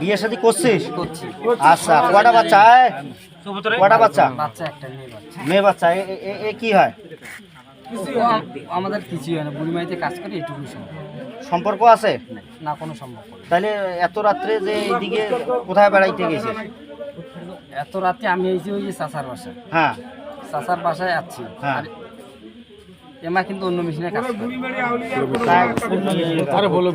বিয়ে শাদী করছিস? করছি। আচ্ছা কটা বাচ্চা? এই? কটা বাচ্চা? মেয়ে বাচ্চা। এ- কি হয়? আমাদের কিছুই হয় না বুড়িমাইতে কাজ করি এটুকু সম্পর্ক। আছে? না কোনো না। তাহলে এত রাত্রে যে এইদিকে কোথায় বেড়াইতে গেছিস? এত রাতে আমি এসেছি ওই যে চাষার বাসায়। হ্যাঁ। চাষার বাসায় আছি হ্যাঁ। এমা কিন্তু অন্য মেশিনে কাজ করে। তাই অন্য মেশিনে কাজ করে।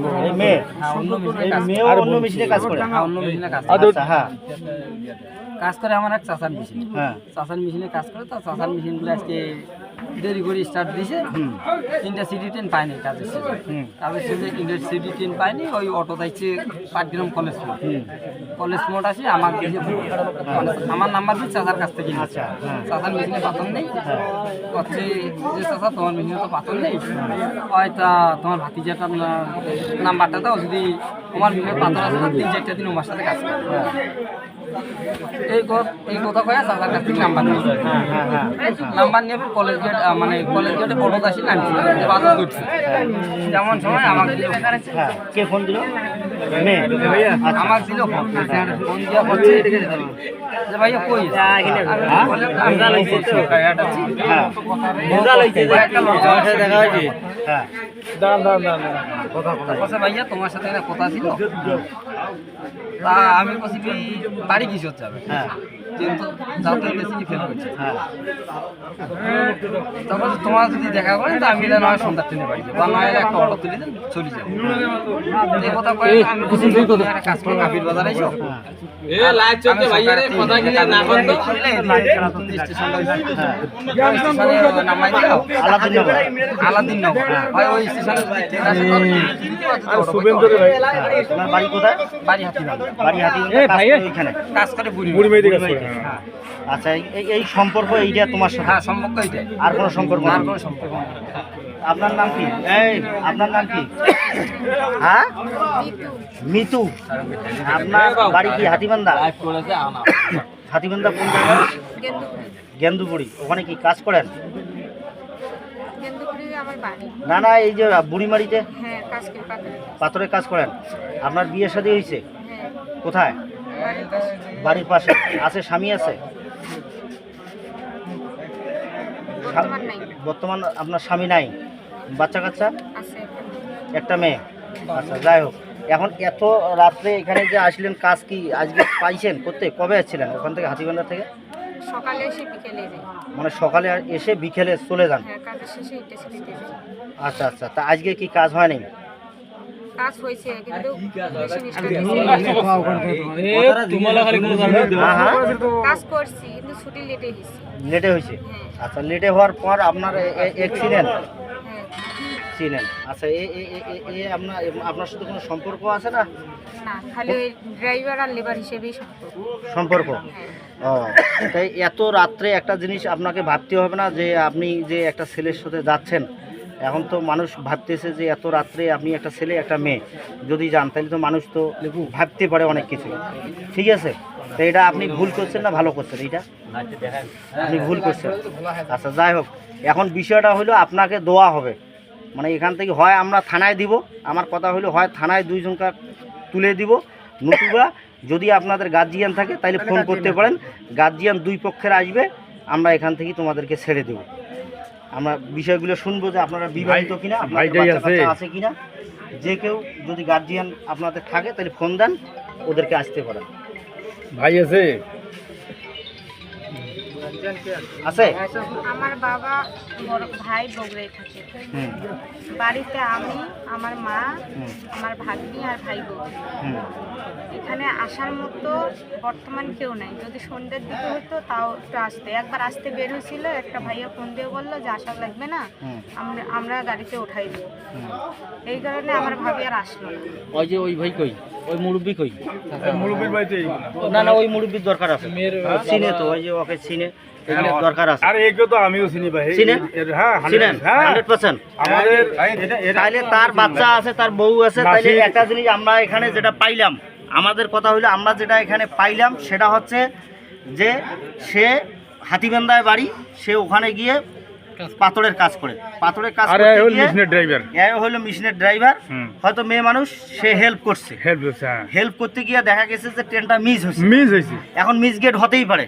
মেয়ে। হ্যাঁ অন্য মেশিনে কাজ মেয়েও অন্য মেশিনে কাজ করে। হ্যাঁ অন্য মেশিনে কাজ করে। আচ্ছা হ্যাঁ। কাজ করে আমার এক চাষার মেশিন। হ্যাঁ। চাষার মেশিনে কাজ করে তো চাষার মেশিনগুলো আজকে দেরি করে স্টার্ট হুম। তিনটা সিটি ট্রেন পায়নি তাদের হুম। কাজের শেষে তিনটা সিটি ট্রেন পায়নি ওই অটো যাইছে পাটগ্রাম কলেজ মোড় কলেজ মোড় আসি আমার আমার নাম্বার দিয়ে চাচার কাছ থেকে। আচ্ছা হ্যাঁ। চাচার মেশিনে পাথর নেই। হ্যাঁ। হচ্ছে যে চাচা তোমার মেশিনে তো পাথর নেই। হয়তো তোমার ভাতিজাটা নাম্বারটা দাও যদি তোমার মেশিনে পাথর আছে তিন চারটা দিন আমার সাথে কাজ করে। এই ক- এই কথা কয়ে চাচার কাছ থেকে নাম্বার নিয়ে। হ্যাঁ হ্যাঁ হ্যাঁ। নাম্বার নিয়ে কলেজ গেট মানে কলেজ গেটে অটো আসি নামছি যে বাজার যেমন সময় আমাকে কে ফোন দিল? আচ্ছা দিল ফোন। ফোন দিয়া যে ভাইয়া কই? আমার দেখা হয়েছে। তোমার সাথে একটা কথা ছিল? তা আমি বলছি কি বাড়ি কিসের যাবে। হ্যাঁ। কিন্তু যাতে বেশি ফেল করছে হ্যাঁ। তারপর তোমার যদি দেখা করে তো আমি না হয় সন্ধ্যা ট্রেনে বাড়ি যাব। নয় একটা অটো তুলে দেন চলে যাব। এই কথা কয়ে আমি বলছি, তুমি একটা কাজ করো কাপির বাজার না দিও আলাদিন নগর। হয়। ওই স্টেশনে তো তোমার বাড়ি কোথায়? বাড়ি হাতি বাড়ি হাতি কাজ করে বুড়ি হ্যাঁ আচ্ছা এই- এই এই সম্পর্ক এইটা তোমার সাথে? হ্যাঁ সম্পর্ক এইটাই। আর কোনো সম্পর্ক আর কোনো সম্পর্ক আপনার নাম কি? এই আপনার নাম কি? হ্যাঁ? মিতু। আপনার বাড়ি কি হাতিবান্ধা? হাতিবান্ধা কোন গেন্দুপুরি। ওখানে কি কাজ করেন? গেন্দুপুরি আমার বাড়ি। না না এই যে বুড়িমারিতে? হ্যাঁ পাথরে। পাথরের কাজ করেন। আপনার বিয়ে শাদী হয়েছে? হ্যাঁ। কোথায়? বাড়ির পাশে আছে স্বামী আছে? বর্তমান আপনার স্বামী নাই? বাচ্চা কাচ্চা? একটা মেয়ে? আচ্ছা যাই হোক। এখন এত রাত্রে এখানে যে আসলেন কাজ কি আজকে পাইছেন? করতে? কবে আসছিলেন? ওখান থেকে হাতিবান্ধা থেকে? সকালে এসে বিকেলে যাই। মানে সকালে এসে বিকেলে চলে যান? হ্যাঁ আচ্ছা আচ্ছা। তা আজকে কি কাজ হয়নি? কাজ হয়েছে কিন্তু জানা হ্যাঁ কাজ? করছি কিন্তু ছুটি লেটে গেছি লেটে হয়েছে? আচ্ছা লেটে হওয়ার পর আপনার অ্যাক্সিডেন্ট হ্যাঁ। আচ্ছা এ এ- এ- এ- এ আপনার আপনার সাথে কোনো সম্পর্ক আছে না? না খালি ড্রাইভার আর লেবার হিসেবেই সম্পর্ক। সম্পর্ক? হ্যাঁ। ও তাই এত রাত্রে একটা জিনিস আপনাকে ভাবতে হবে না যে আপনি যে একটা ছেলের সাথে যাচ্ছেন এখন তো মানুষ ভাবতেছে যে এত রাত্রে আপনি একটা ছেলে একটা মেয়ে যদি যান তাহলে তো মানুষ তো ভাবতে পারে অনেক কিছু। ঠিক আছে? তো এটা আপনি ভুল করছেন না ভালো করছেন? এইটা? আপনি ভুল করছেন। আচ্ছা যাই হোক। এখন বিষয়টা হলো আপনাকে দোয়া হবে। মানে এখান থেকে হয় আমরা থানায় দিব আমার কথা হলো হয় থানায় দুইজনকে তুলে দিব। নতুবা যদি আপনাদের গার্জিয়ান থাকে তাহলে ফোন করতে পারেন। গার্জিয়ান দুই পক্ষের আসবে আমরা এখান থেকে তোমাদেরকে ছেড়ে দেব। আমরা বিষয়গুলো শুনব যে আপনারা বিবাহিত কিনা আপনাদের আছে। কিনা। যে কেউ যদি গার্জিয়ান আপনাদের থাকে তাহলে ফোন দেন ওদেরকে আসতে পারেন। ভাই আছে? আছে? আমার বাবা বড় ভাই বগুড়ায় থাকে। বাড়িতে আমি আমার মা আমার ভাগ্নি আর ভাই বউ এখানে আসার মতো বর্তমান কেউ নাই। যদি সন্ধ্যের দিকে হতো তাও একটু আসতে। একবার আসতে বের হয়েছিল একটা ভাইয়া ফোন দিয়ে বলল যে আসা লাগবে না আমরা আমরা গাড়িতে উঠাই দেবো। এই কারণে আমার ভাবি আর আসলো না। ওই যে ওই ভাই কই? ওই মুরব্বি কই? মুরব্বির বাড়িতে না না ওই মুরব্বির দরকার আছে। চিনে তো ওই যে ওকে চিনে। এগুলো দরকার আছে। আর একে তো আমিও চিনি ভাই। চিনেন? হ্যাঁ চিনেন? 100 হ্যাঁ। আমাদের তাইলে তার বাচ্চা আছে তার বউ আছে তাইলে একটা জিনিস আমরা এখানে যেটা পাইলাম আমাদের কথা হলো আমরা যেটা এখানে পাইলাম সেটা হচ্ছে যে সে হাতিবান্ধায় বাড়ি সে ওখানে গিয়ে পাথরের কাজ করে। পাথরের কাজ আর এই হল মিশনের ড্রাইভার এ হলো মেশিনের ড্রাইভার হয়তো মেয়ে মানুষ সে হেল্প করছে। হেল্প করছে হ্যাঁ। হেল্প করতে গিয়ে দেখা গেছে যে ট্রেনটা মিস হয়েছে। মিস হয়েছে। এখন মিস গেট হতেই পারে।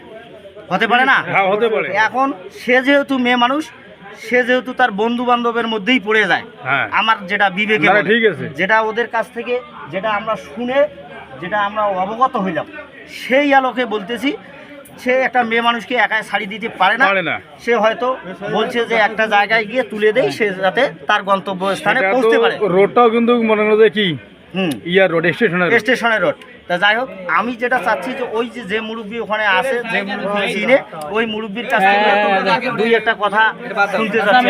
হতে পারে না? হ্যাঁ হতে পারে। এখন সে যেহেতু মেয়ে মানুষ সে যেহেতু তার বন্ধু বান্ধবের মধ্যেই পড়ে যায় হ্যাঁ। আমার যেটা বিবেকে ঠিক আছে। যেটা ওদের কাছ থেকে যেটা আমরা শুনে যেটা আমরা অবগত হইলাম সেই আলোকে বলতেছি সে একটা মেয়ে মানুষকে একাই শাড়ি দিতে পারে না। সে হয়তো বলছে যে একটা জায়গায় গিয়ে তুলে দেয় সে যাতে তার গন্তব্য স্থানে পৌঁছতে পারে। রোডটাও কিন্তু মনে হয় কি হুম। ইয়ার রোড স্টেশনের স্টেশনের রোড। তা যাই হোক আমি যেটা চাচ্ছি যে ওই যে যে মুরব্বী ওখানে আছে যে মুরব্বী চিনে ওই মুরব্বীর কাছ থেকে দুই একটা কথা শুনতে চাচ্ছি